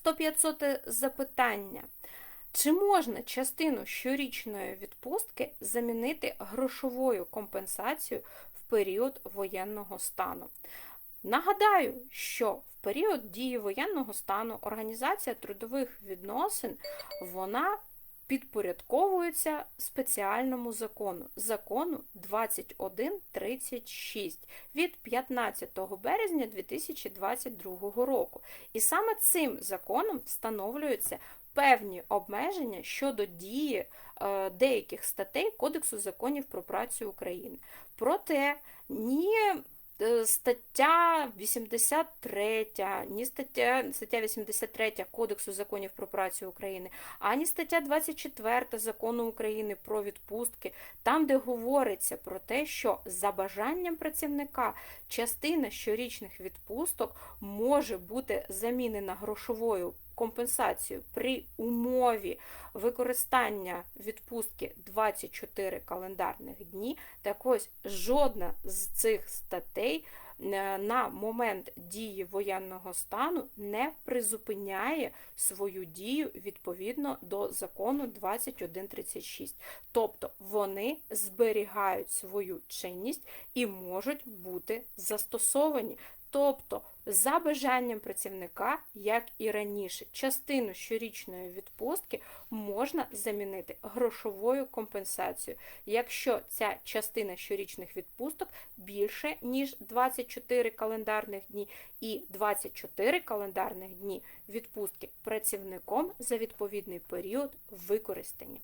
105 запитання. Чи можна частину щорічної відпустки замінити грошовою компенсацією в період воєнного стану? Нагадаю, що в період дії воєнного стану організація трудових відносин вона підпорядковується спеціальному закону закону 2136 від 15 березня 2022 року. І саме цим законом встановлюються певні обмеження щодо дії е, деяких статей Кодексу законів про працю України. Проте ні стаття 83, ні стаття, стаття 83 Кодексу законів про працю України, ані стаття 24 Закону України про відпустки, там, де говориться про те, що за бажанням працівника частина щорічних відпусток може бути замінена грошовою компенсацією при умові використання відпустки 24 календарних дні, так ось жодна з цих статей е, на момент дії воєнного стану не призупиняє свою дію відповідно до закону 2136. Тобто вони зберігають свою чинність і можуть бути застосовані. Тобто, за бажанням працівника, як і раніше, частину щорічної відпустки можна замінити грошовою компенсацією, якщо ця частина щорічних відпусток більше, ніж 24 календарних дні, і 24 календарних дні відпустки працівником за відповідний період використані.